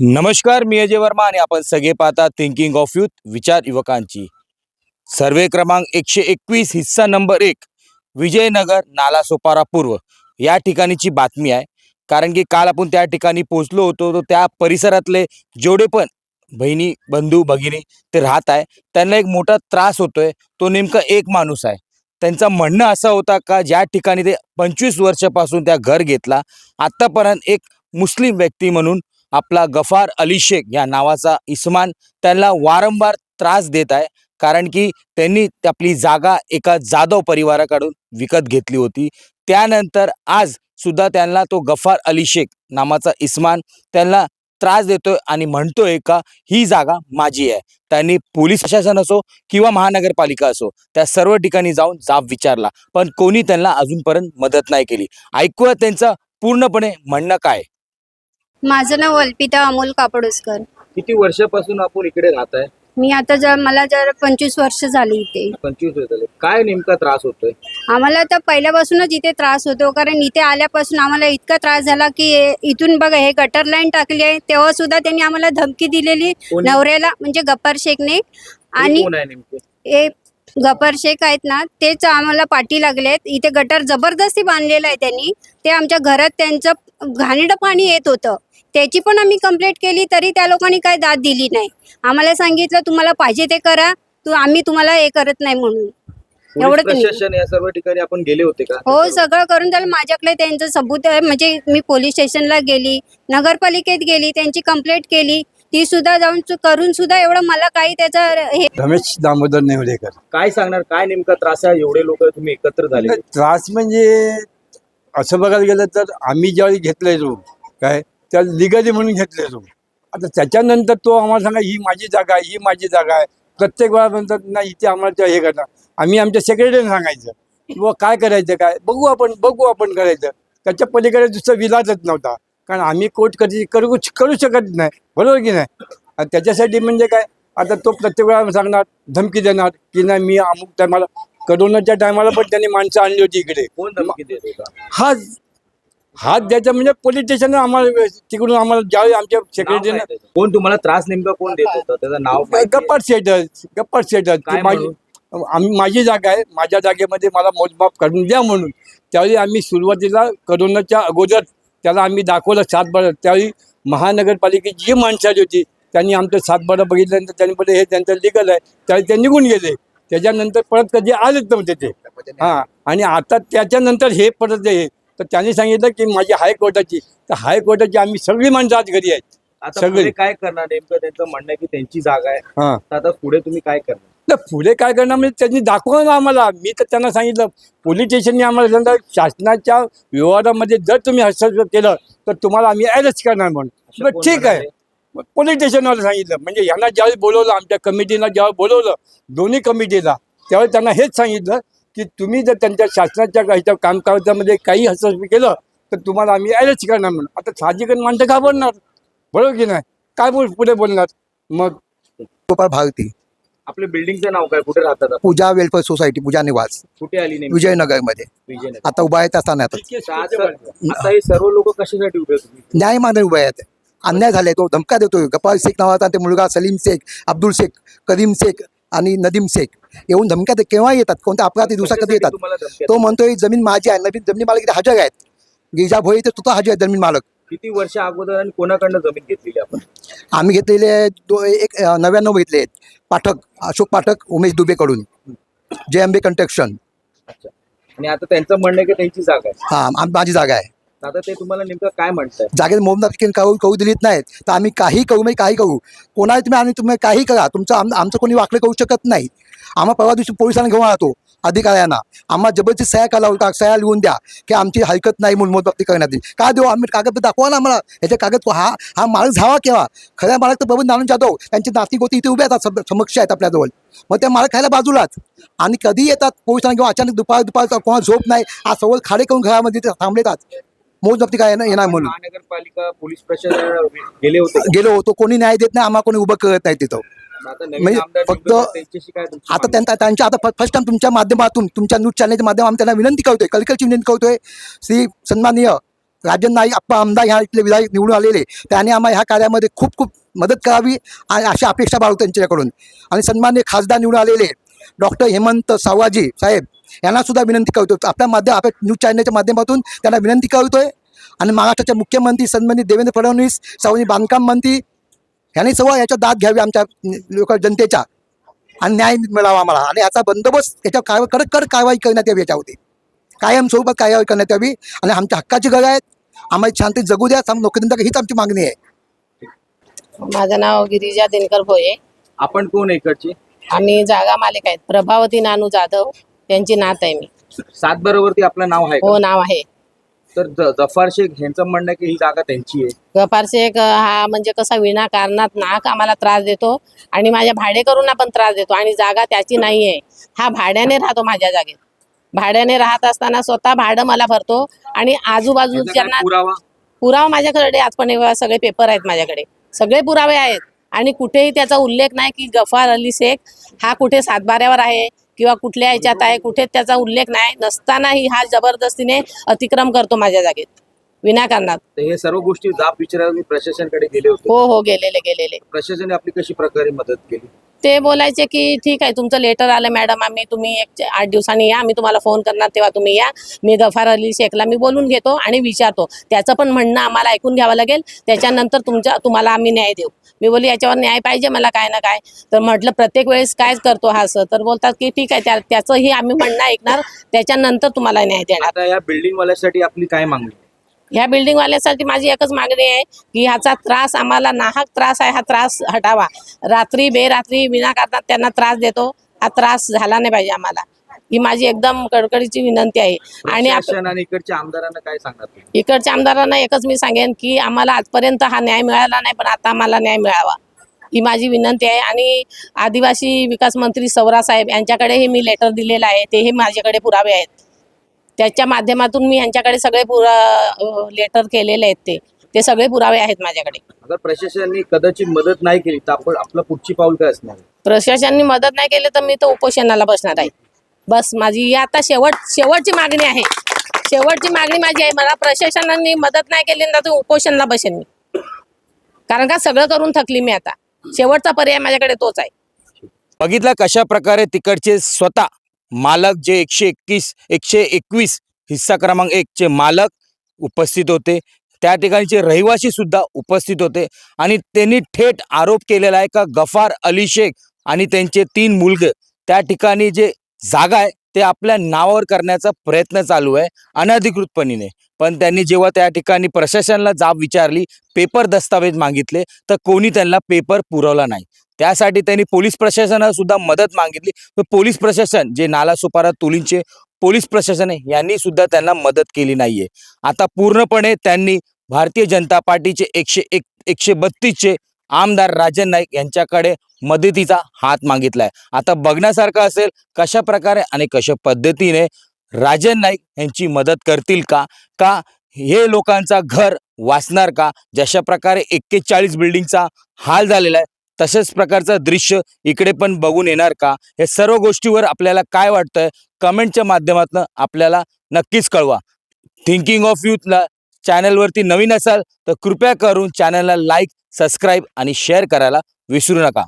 नमस्कार मी अजय वर्मा आणि आपण सगळे पाहता थिंकिंग ऑफ युथ विचार युवकांची. सर्वे क्रमांक एकशे एकवीस हिस्सा नंबर एक विजयनगर नालासोपारा पूर्व. या ठिकाणीची बातमी आहे. कारण की काल आपण त्या ठिकाणी पोहोचलो होतो तर त्या परिसरातले जेवढे पण बहिणी बंधू भगिनी ते राहत आहे त्यांना एक मोठा त्रास होतोय. तो नेमका एक माणूस आहे. त्यांचं म्हणणं असं होता का ज्या ठिकाणी ते पंचवीस वर्षापासून त्या घर घेतला आत्तापर्यंत एक मुस्लिम व्यक्ती म्हणून आपला गफार अली शेख या नावाचा इस्मान त्यांना वारंवार त्रास देत आहे. कारण की त्यांनी आपली जागा एका जाधव परिवाराकडून विकत घेतली होती. त्यानंतर आज सुद्धा त्यांना तो गफार अली शेख नावाचा इस्मान त्यांना त्रास देतोय आणि म्हणतोय का ही जागा माझी आहे. त्यांनी पोलीस प्रशासन असो किंवा महानगरपालिका असो त्या सर्व ठिकाणी जाऊन जाब विचारला. पण कोणी त्यांना अजूनपर्यंत मदत नाही केली. ऐकूया त्यांचं पूर्णपणे म्हणणं काय माझं नाव अल्पिता अमोल कापडुसकर. किती वर्षापासून आपण इकडे राहत आहे? मी आता जर मला जर पंचवीस वर्ष झाली इथे. पंचवीस वर्ष झाले. काय नेमका त्रास होतोय? आम्हाला तर पहिल्यापासूनच इथे त्रास होतो कारण इथे आल्यापासून आम्हाला इतका त्रास झाला की हे- इथून बघा हे गटर लाईन टाकली आहे तेव्हा सुद्धा त्यांनी आम्हाला धमकी दिलेली कोणी? नवऱ्याला म्हणजे गप्पर शेखने. आणि कोण आहे नेमके? हे गप्पर शेख आहेत ना तेच आम्हाला पाठी लागलेत इथे गटर जबरदस्ती बांधलेलं आहे त्यांनी. ते आमच्या घरात त्यांचं घाणेरडं पाणी येत होतं. त्याची पण आम्ही कंप्लेंट केली तरी त्या लोकांनी काय दाद दिली नाही. आम्हाला सांगितलं तुम्हाला पाहिजे ते करा. तू आम्ही तुम्हाला हे करत नाही म्हणून. एवढं त्यांनी- प्रशासन या सर्व ठिकाणी आपण गेले होते का? हो सगळं करून झालं. माझ्याकडे त्यांचं सबूत आहे. म्हणजे मी पोलीस स्टेशनला गेली नगरपालिकेत गेली त्यांची कंप्लेंट केली. ती सुद्धा जाऊन करून सुद्धा एवढं मला काही त्याचं हे रमेश दामोदर नेवलेकर. काय सांगणार? काय नेमका त्रास आहे? एवढे लोक तुम्ही एकत्र झाले. त्रास म्हणजे असं बघायला गेलं तर आम्ही ज्यावेळी घेतलंय रूम काय? त्या लिगली म्हणून घेतले रूम आता त्याच्यानंतर तो आम्हाला सांगा ही माझी जागा आहे ही माझी जागा आहे. प्रत्येक वेळा म्हणतात नाही इथे आम्हाला ते हे करणार. आम्ही आमच्या सेक्रेटरीने सांगायचं किंवा काय करायचं काय? बघू आपण बघू आपण करायचं. त्याच्या पलीकडे दुसरा विलाजच नव्हता. कारण आम्ही कोर्ट कधी करू करू शकत नाही. बरोबर की नाही? आणि त्याच्यासाठी म्हणजे काय? आता तो प्रत्येक वेळा सांगणार धमकी देणार की नाही मी अमुक टायमाला करोनाच्या टायमाला पण त्यांनी माणसं आणली होती इकडे. कोण धमकी देत होता द्यायचा म्हणजे पोलीस स्टेशन आम्हाला तिकडून आम्हाला ज्यावेळी आमच्या सेक्रेटरीने त्याचं? कोण तुम्हाला त्रास नेमका कोण देत होतं? त्याचं नाव? गप्पा सेटर्स गप्पा काय की माझी आम्ही माझी जागा आहे. माझ्या जागेमध्ये मला मोजमाप करून द्या म्हणून. त्यावेळी आम्ही सुरुवातीला करोनाच्या अगोदर त्याला आम्ही दाखवलं सातबारा. त्यावेळी महानगरपालिकेची जी माणसं आली होती त्यांनी आमचं सातबारा बघितल्यानंतर त्यांनी बोलले हे त्यांचं लिगल आहे. त्यावेळी ते निघून गेले. त्याच्यानंतर परत कधी आलेच नव्हते ते. हां. आणि आता त्याच्यानंतर हे परत हे तर त्यांनी सांगितलं की माझी हायकोर्टाची तर हायकोर्टाची आम्ही सगळी माणसं आज घरी आहेत. आता सगळे. पुढे काय करणार नेमकं? त्यांचं म्हणणं आहे की त्यांची जागा आहे. हां. तर आता पुढे तुम्ही काय करणार? तर पुढे काय करणार? म्हणजे त्यांनी दाखवा ना आम्हाला. मी तर त्यांना सांगितलं पोलीस स्टेशनने आम्हाला सांगितलं शासनाच्या व्यवहारामध्ये जर तुम्ही हस्तक्षेप केलं तर तुम्हाला आम्ही अरेस्ट करणार म्हणून. बरं, कोण ठीक आहे? मग पोलीस स्टेशनवर सांगितलं. म्हणजे यांना ज्यावेळी बोलवलं आमच्या कमिटीला ज्यावेळी बोलवलं दोन्ही कमिटीला त्यावेळी त्यांना हेच सांगितलं की तुम्ही जर त्यांच्या शासनाच्या ह्याच्या कामकाजामध्ये काही हस्तक्षेप केलं तर तुम्हाला आम्ही अरेस्ट करणार म्हणून. आता साहजिकच माणसं घाबरणार बरोबर की नाही? काय बोल पुढे बोलणार? मग गोपाळ भारती आपल्या बिल्डिंगचं नाव काय? कुठे राहतात आपण? पूजा वेलफेअर सोसायटी पूजा निवास. कुठे आली नेमकी? विजयनगरमध्ये. विजयनगर. आता उभा आहेत असताना आता. आता आज- आता हे सर्व लोक कशासाठी उभे आहेत? न्याय मागणे उभे आहेत. अन्याय झाले तो धमका देतोय. गपाल शेख नावाचा ते मुलगा सलीम शेख अब्दुल शेख करीम शेख आणि नदीम शेख. येऊन धमक्या केव्हा येतात? कोणत्या अपराधी दिवसा कधी येतात? तुम्हाला धमक्या तो म्हणतोय जमीन माझी आहे. नवीन जमीन मालक इथे हजर आहेत. गिरिजा भोई ते स्वतः हजर आहेत जमीन मालक. किती वर्ष अगोदर आणि कोणाकडनं जमीन घेतलेली आपण? आम्ही घेतलेले आहे दो एक अं, नव्याण्णव घेतले आहेत. पाठक अशोक पाठक उमेश दुबेकडून. जे एम बी कन्स्ट्रक्शन. अच्छा. आणि आता त्यांचं म्हणणं आहे की त्यांची जागा आहे. हां आम- माझी जागा आहे. तर आता ते तुम्हाला नेमकं काय म्हणतात जागेत मोमदार करू करू दिलीत नाहीत. तर आम्ही काही करू म्हणजे काही करू. कोणाला तुम्ही आणि तुम्ही काही करा. तुमचं आम आमचं कोणी वाकडं करू शकत नाही. आम्हा परवा दिवशी पोलिसांना घेऊन राहतो अधिकाऱ्यांना. आम्हाला जबरदस्ती सह्या करा का सह्या लिहून द्या की आमची हरकत नाही म्हणून मोजबाबती करण्यात का देऊ? आम्ही कागद दाखवा ना आम्हाला. याचे कागद हा हा मालक झावा केव्हा? खऱ्या मालक तर बबन नारायण जाधव. त्यांची नाती गोती इथे उभ्या आहेत समक्ष आहेत आपल्याजवळ. मग त्या मालक खायला बाजूलाच. आणि कधी येतात पोलिसांना घेऊन अचानक दुपार दुपार कोणा झोप नाही. हा सवल खाडे करून घरामध्ये ते थांबलेतात मोजबाबती काय येणार म्हणून महानगरपालिका पोलीस प्रशासन गेले होते? गेलो होतो कोणी न्याय देत नाही आम्हाला कोणी उभं करत नाही तिथं म्हणजे फक्त- आता? त्यांचा त्यांच्या आता फर्स्ट टाइम तुमच्या माध्यमातून तुमच्या न्यूज चॅनलच्या माध्यमातून आम्ही त्यांना विनंती करतोय कलकलची विनंती करतोय श्री सन्माननीय राजन नाईक आप्पा आमदार ह्या इथले विधायक निवडून आलेले त्याने आम्हाला ह्या कार्यामध्ये खूप खूप मदत करावी अशी अपेक्षा बाळगतो त्यांच्याकडून आणि सन्मान्य खासदार निवडून आलेले डॉक्टर हेमंत सावजी साहेब यांना सुद्धा विनंती करतो. आपल्या माध्यम आपल्या न्यूज चॅनलच्या माध्यमातून त्यांना विनंती करतोय. आणि महाराष्ट्राचे मुख्यमंत्री सन्मानित देवेंद्र फडणवीस सार्वजनिक बांधकाम मंत्री यांनी सर्व याच्या दाद घ्यावी आमच्या लोक जनतेच्या. आणि न्याय मिळावा आम्हाला. आणि याचा बंदोबस्त याच्या कारवाई कडक कडक कारवाई करण्यात यावी याच्यावरती. कायम स्वरूपात कारवाई करण्यात यावी. आणि आमच्या हक्काची गरज आहेत आम्हाला शांती जगू द्या. आम नोकरीनंतर हीच आमची मागणी आहे. माझं नाव गिरिजा दिनकर भोये. आपण कोण इकडचे? आम्ही जागा मालिक आहेत. प्रभावती नानू जाधव त्यांची नात आहे मी. सात बरोबरती आपलं नाव आहे का? हो नाव आहे. तर ज- जफार शेख यांचं म्हणणं आहे की ही जागा त्यांची आहे. गफार शेख हा म्हणजे कसा विनाकारणात नाक आम्हाला त्रास देतो आणि माझ्या भाडेकरूंना पण त्रास देतो आणि जागा त्याची नाही आहे हा भाड्याने राहतो माझ्या जागेत. भाड्याने राहत असताना स्वतः भाडं मला भरतो आणि याचा काय आजूबाजूच्यांना पुरावा? पुरावा माझ्याकडे आज पण सगळे पेपर आहेत माझ्याकडे. सगळे पुरावे आहेत. आणि कुठेही त्याचा उल्लेख नाही की गफार अली शेख हा कुठे सातबाऱ्यावर आहे किंवा कुठल्या ह्याच्यात आहे कुठे त्याचा उल्लेख नाही. नसतानाही हा जबरदस्तीने अतिक्रम करतो माझ्या जागेत. विनाकारणात हे सर्व गोष्टी जाब विचारायला प्रशासनाकडे गेले होते. हो हो गेलेले गेलेले. प्रशासनाने आपली कशी प्रकारे मदत केली? ते बोलायचे की ठीक आहे तुमचं लेटर आलं मॅडम आम्ही तुम्ही एक आठ दिवसांनी या मी तुम्हाला फोन करणार तेव्हा तुम्ही या. मी गफार अली शेखला मी बोलून घेतो आणि विचारतो. त्याचं पण म्हणणं आम्हाला ऐकून घ्यावं लागेल. त्याच्यानंतर तुमच्या तुम्हाला आम्ही न्याय देऊ. मी बोली याच्यावर न्याय पाहिजे मला काय ना काय. तर म्हटलं प्रत्येक वेळेस काय करतो हा असं तर बोलतात की ठीक आहे त्या त्याचंही आम्ही म्हणणं ऐकणार. त्याच्यानंतर तुम्हाला न्याय देणार. आता या बिल्डिंग वाल्यासाठी आपली काय मागणी? ह्या बिल्डिंग वाल्यासाठी माझी एकच मागणी आहे की ह्याचा त्रास आम्हाला नाहक त्रास आहे हा त्रास हटावा. रात्री बेरात्री विनाकारणात त्यांना त्रास देतो. हा त्रास झाला नाही पाहिजे आम्हाला. ही माझी एकदम कडकडीची विनंती आहे. आणि इकडच्या आमदारांना काय सांगणार इकडच्या आमदारांना एकच मी सांगेन की आम्हाला आजपर्यंत हा न्याय मिळाला नाही पण आता आम्हाला न्याय मिळावा. ही माझी विनंती आहे. आणि आदिवासी विकास मंत्री सौरा साहेब यांच्याकडेही मी लेटर दिलेलं आहे. तेही माझ्याकडे पुरावे आहेत. त्याच्या माध्यमातून मी यांच्याकडे सगळे पुरा लेटर केलेले आहेत ते. ते सगळे पुरावे आहेत माझ्याकडे. प्रशासनाने कदाचित मदत नाही केली तर आपण आपलं पुढची पाऊल काय असणार? प्रशासनाने मदत नाही केली तर मी तर उपोषणाला बसणार आहे. बस माझी ही आता शेवट शेवटची मागणी आहे. शेवटची मागणी माझी आहे. मला प्रशासनाने मदत नाही केली ना तर उपोषणाला बसेन मी. कारण का सगळं करून थकली मी आता. शेवटचा पर्याय माझ्याकडे तोच आहे. बघितलं कशा प्रकारे तिकडचे स्वतः मालक जे एकशे एकवीस एकशे एकवीस हिस्सा क्रमांक एकचे मालक उपस्थित होते. त्या ठिकाणचे रहिवासी सुद्धा उपस्थित होते. आणि त्यांनी थेट आरोप केलेला आहे का गफार अली शेख आणि त्यांचे तीन मुलगे. त्या ठिकाणी जे जागा आहे ते आपल्या नावावर करण्याचा प्रयत्न चालू आहे अनधिकृतपणीने. पण त्यांनी जेव्हा त्या ठिकाणी प्रशासनाला जाब विचारली पेपर दस्तावेज मागितले तर कोणी त्यांना पेपर पुरवला नाही. त्यासाठी त्यांनी पोलीस प्रशासनाला सुद्धा मदत मागितली. तर पोलीस प्रशासन जे नालासोपारा तुलींचे पोलीस प्रशासन आहे यांनी सुद्धा त्यांना मदत केली नाहीये. आता पूर्णपणे त्यांनी भारतीय जनता पार्टीचे एकशे एक एकशे बत्तीसचे आमदार राजन नाईक यांच्याकडे मदतीचा हात मागितलाय. आता बघण्यासारखं असेल कशा प्रकारे आणि कशा पद्धतीने राजन नाईक यांची मदत करतील का? का हे लोकांचा घर वाचणार का? जशा प्रकारे एक्केचाळीस बिल्डिंगचा हाल झालेला आहे तशाच प्रकारचं दृश्य इकडे पण बघून येणार का? हे सर्व गोष्टीवर आपल्याला काय वाटतंय? कमेंटच्या माध्यमातून आपल्याला नक्कीच कळवा. थिंकिंग ऑफ यूथला चॅनलवरती नवीन असाल तर कृपया करून चॅनलला लाईक सबस्क्राईब आणि शेअर करायला विसरू नका.